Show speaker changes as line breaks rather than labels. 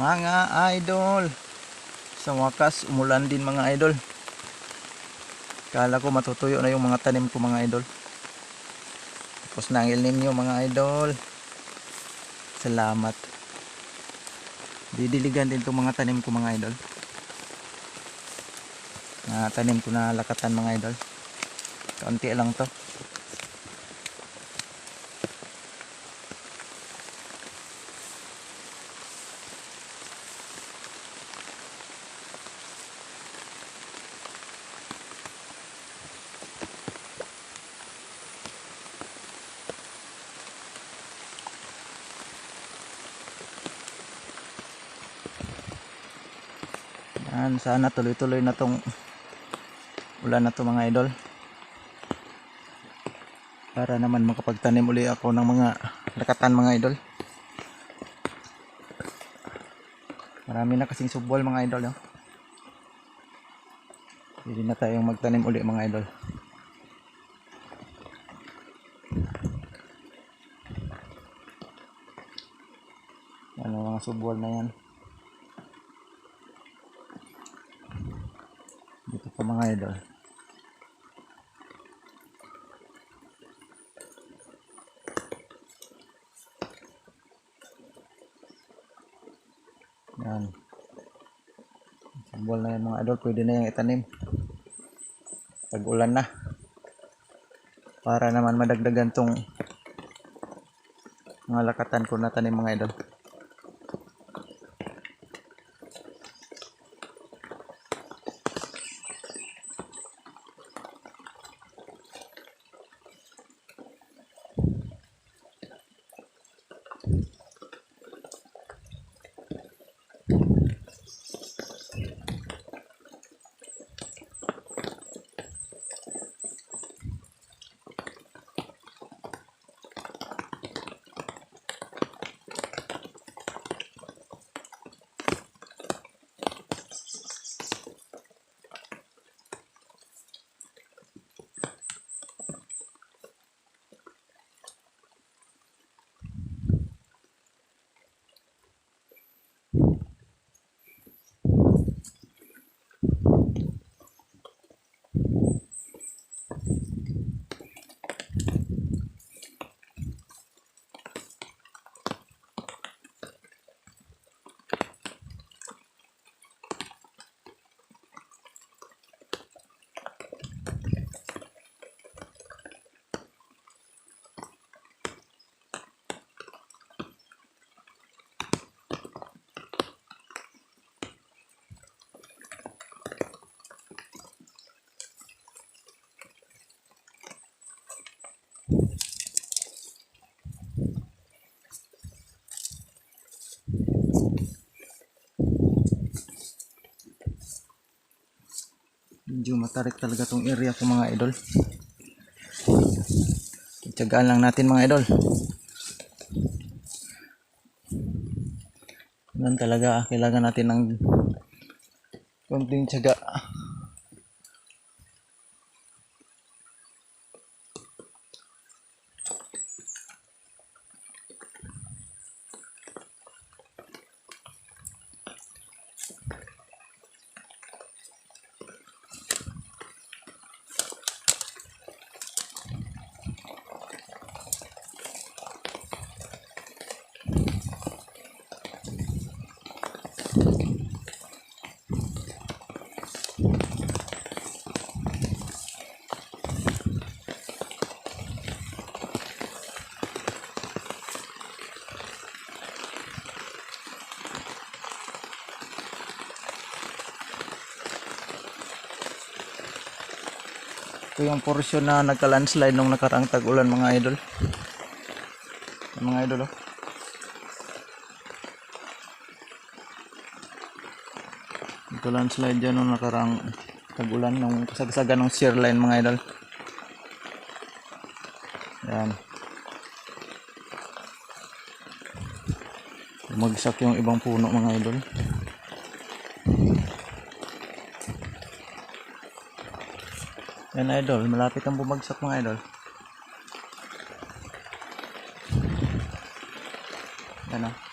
Mga idol. Sa wakas, umulan din mga idol. Kala ko matutuyo na yung mga tanim ko mga idol. Tapos na ang El Nino mga idol. Salamat. Didiligan din itong mga tanim ko mga idol. Mga tanim ko na lakatan mga idol. Kaunti lang to. Yan, sana tuloy-tuloy na tong ulan na to mga idol. Para naman makapagtanim uli ako ng mga lakatan mga idol. Marami na kasing subbol mga idol. Yo. Hindi na tayong magtanim uli mga idol. Ang mga subbol na yan. Mga idol. Yan. Sambol na yan mga idol. Pwede na yung itanim. Pag ulan na. Para naman madagdagan tong mga lakatan ko na tanim mga idol. Medyo matarik talaga tong area ko mga idol. Tiyagaan lang natin mga idol. Yan talaga, kailangan natin ng konting tiyaga. Ito yung portion na nagka-landslide nung nakaraang tag-ulan mga idol. Mga idol oh. Nagka-landslide dyan nung nakaraang tag-ulan nung kasagsagan ng shear line mga idol. Yan. Bumagsak yung ibang puno mga idol. Yan idol, malapit ang bumagsak mga idol. Yan ah.